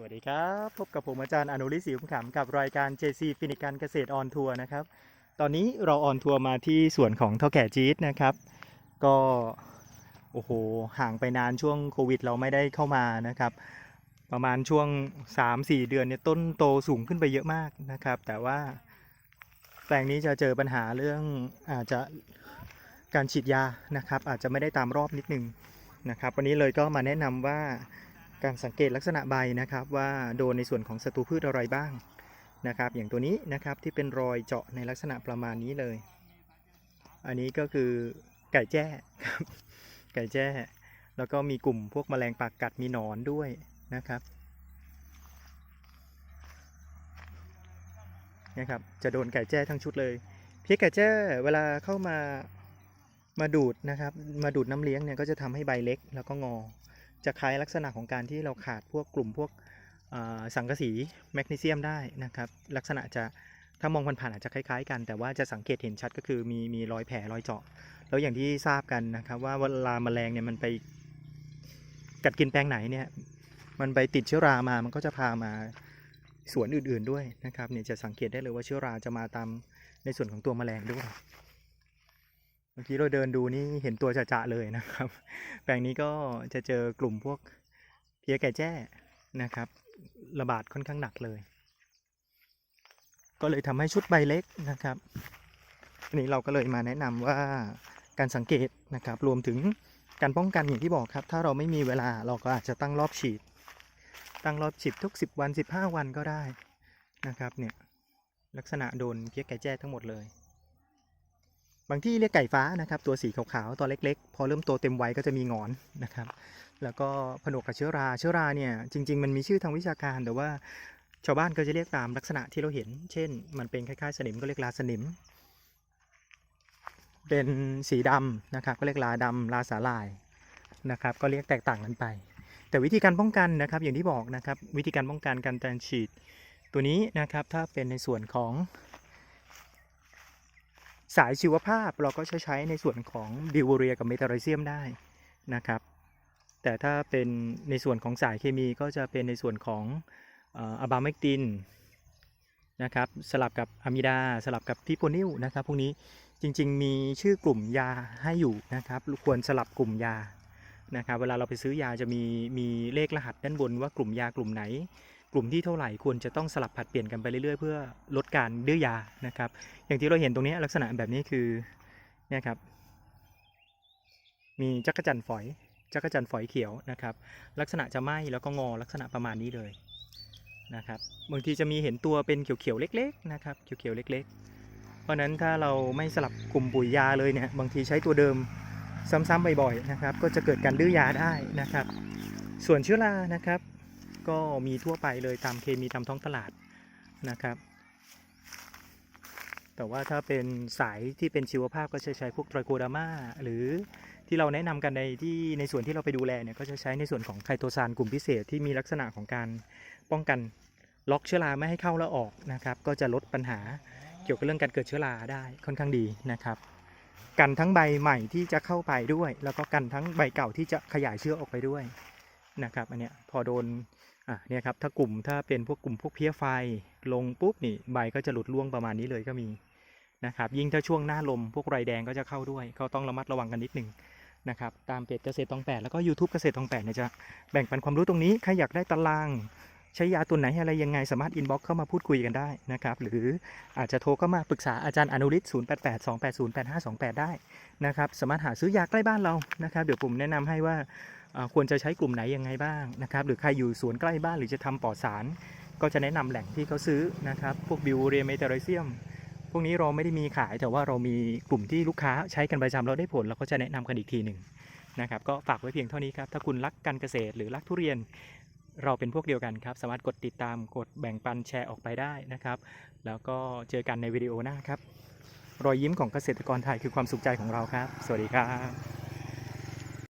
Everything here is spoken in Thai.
สวัสดีครับ พบกับผมอาจารย์อนุริศรีคุ้มขำกับรายการ JC ฟินิกันเกษตรออนทัวร์นะครับ ตอนนี้เราออนทัวร์มาที่สวนของเท่าแก่จี๊ดนะครับ ก็โอ้โหห่างไปนานช่วงโควิด เราไม่ได้เข้ามานะครับ ประมาณช่วง 3-4 เดือนเนี่ยต้นโตสูงขึ้นไปเยอะมากนะครับ แต่ว่าแปลงนี้จะเจอปัญหาเรื่องอาจจะการฉีดยานะครับ อาจจะไม่ได้ตามรอบนิดนึงนะครับ วันนี้เลยก็มาแนะนำว่า การสังเกตลักษณะใบนะครับว่าโดนในส่วนของศัตรูพืชอะไรบ้างนะครับ อย่างตัวนี้นะครับที่เป็นรอยเจาะในลักษณะประมาณนี้เลย อันนี้ก็คือไก่แจ้ครับไก่แจ้ แล้วก็มีกลุ่มพวกแมลงปากกัดมีหนอนด้วยนะครับนะครับจะโดนไก่แจ้ทั้งชุดเลยเพี้ยไก่แจ้เวลาเข้ามามาดูดนะครับ มาดูดน้ำเลี้ยงเนี่ยก็จะทำให้ใบเล็กแล้วก็งอ จะคล้ายลักษณะของการที่เราขาดพวกกลุ่มพวกสังกะสีแมกนีเซียมได้นะครับ ลักษณะจะถ้ามองผ่านๆอาจจะคล้ายๆกัน แต่ว่าจะสังเกตเห็นชัดก็คือมีมีรอยแผลรอยเจาะ แล้วอย่างที่ทราบกันนะครับว่าเวลาแมลงเนี่ยมันไปกัดกินแปลงไหนเนี่ยมันไปติดเชื้อรามา มันก็จะพามาสวนอื่นๆด้วยนะครับเนี่ยจะสังเกตได้เลยว่าเชื้อราจะมาตามในส่วนของตัวแมลงด้วย มื่อกี้เราเดินดูนี่เห็นตัวจะๆเลยนะครับ แปลงนี้ก็จะเจอกลุ่มพวกเพี้ยไก่แจ้นะครับ ระบาดค่อนข้างหนักเลย ก็เลยทำให้ชุดใบเล็กนะครับอันนี้เราก็เลยมาแนะนำว่าการสังเกตนะครับ รวมถึงการป้องกันอย่างที่บอกครับ ถ้าเราไม่มีเวลาเราก็อาจจะตั้งรอบฉีด ตั้งรอบฉีดทุก 10 วัน 15 วันก็ได้นะครับเนี่ยลักษณะโดนเพี้ยไก่แจ้ทั้งหมดเลย บางที่เรียกไก่ฟ้านะครับตัวสีขาวๆตัวเล็กๆ พอเริ่มโตเต็มวัยก็จะมีงอนนะครับ แล้วก็ผนวกกับเชื้อราเชื้อราเนี่ยจริง ๆ มันมีชื่อทางวิชาการแต่ว่าชาวบ้านก็จะเรียกตามลักษณะที่เราเห็น เช่น มันเป็นคล้ายๆสนิมก็เรียกลาสนิม เป็นสีดำนะครับก็เรียกลาดำลาสาลายนะครับ ก็เรียกแตกต่างกันไป แต่วิธีการป้องกันนะครับอย่างที่บอกนะครับ วิธีการป้องกันการฉีดตัวนี้นะครับถ้าเป็นในส่วนของ สายชีวภาพเราก็ใช้ใช้ในส่วนของบิวเรียกับเมทาไรเซียมได้นะครับ แต่ถ้าเป็นในส่วนของสายเคมีก็จะเป็นในส่วนของอะบาเมกตินนะครับสลับกับอะมิดา สลับกับทิโพนิลนะครับพวกนี้จริง ๆ มีชื่อกลุ่มยาให้อยู่นะครับควรสลับกลุ่มยานะครับเวลาเราไปซื้อยาจะมีมีเลขรหัสด้านบนว่ากลุ่มยากลุ่มไหน กลุ่มที่เท่าไหร่ควรจะต้องสลับผัดเปลี่ยนกันไปเรื่อยๆ เพื่อลดการดื้อยานะครับ อย่างที่เราเห็นตรงนี้ลักษณะแบบนี้คือเนี่ยครับ มีจักรจันฝอยจักรจันฝอยเขียวนะครับ ลักษณะจะไหม้แล้วก็งอลักษณะประมาณนี้เลยนะครับบางทีจะมีเห็นตัวเป็นเขียวๆเล็ก ๆ นะครับเขียวๆเล็ก ๆ เพราะฉะนั้นถ้าเราไม่สลับกลุ่มปุ๋ยยาเลยเนี่ยบางทีใช้ตัวเดิมซ้ำๆบ่อยๆนะครับ ก็จะเกิดการดื้อยาได้นะครับ ส่วนเชื้อรานะครับ ก็มีทั่วไปเลยตามเคมีตามท้องตลาดนะครับ แต่ว่าถ้าเป็นสายที่เป็นชีวภาพก็จะใช้พวกไตรโคดามาหรือที่เราแนะนำกันในที่ในส่วนที่เราไปดูแลเนี่ยก็จะใช้ในส่วนของไคโตซานกลุ่มพิเศษที่มีลักษณะของการป้องกันล็อกเชื้อราไม่ให้เข้าและออกนะครับ ก็จะลดปัญหาเกี่ยวกับเรื่องการเกิดเชื้อราได้ค่อนข้างดีนะครับ กันทั้งใบใหม่ที่จะเข้าไปด้วย แล้วก็กันทั้งใบเก่าที่จะขยายเชื้อออกไปด้วยนะครับอันเนี้ยพอโดน อะเนี่ยครับถ้ากลุ่มถ้าเป็นพวกกลุ่มพวกเพี้ยไฟลงปุ๊บนี่ใบก็จะหลุดร่วงประมาณนี้เลยก็มีนะครับยิ่งถ้าช่วงหน้าลมพวกไรแดงก็จะเข้าด้วย ก็ต้องระมัดระวังกันนิดหนึ่งนะครับตามเพจเกษตรตองแปดแล้วก็ YouTube เกษตรตองแปดเนี่ยจะแบ่งปันความรู้ตรงนี้ใครอยากได้ตาราง ใช้ยาตัวไหนอะไรยังไงสามารถอินบ็อกซ์เข้ามาพูดคุยกันได้นะครับหรืออาจจะโทรเข้ามาปรึกษาอาจารย์อนุริศ0 8 8 2 8 0 8 5 2 8 ได้นะครับสามารถหาซื้อยาใกล้บ้านเรานะครับเดี๋ยวผมแนะนำให้ว่า ควรจะใช้กลุ่มไหนยังไงบ้างนะครับ หรือใครอยู่สวนใกล้บ้านหรือจะทำปลอดสาร ก็จะแนะนำแหล่งที่เขาซื้อนะครับ พวกบิวเรียเมเทอริเซียม พวกนี้เราไม่ได้มีขายแต่ว่าเรามีกลุ่มที่ลูกค้าใช้กันประจำเราได้ผลเราก็จะแนะนำกันอีกทีหนึ่งนะครับ ก็ฝากไว้เพียงเท่านี้ครับ ถ้าคุณรักการเกษตรหรือรักทุเรียนเราเป็นพวกเดียวกันครับ สามารถกดติดตามกดแบ่งปันแชร์ออกไปได้นะครับ แล้วก็เจอกันในวิดีโอหน้าครับ รอยยิ้มของเกษตรกรไทยคือความสุขใจของเราครับ สวัสดีครับ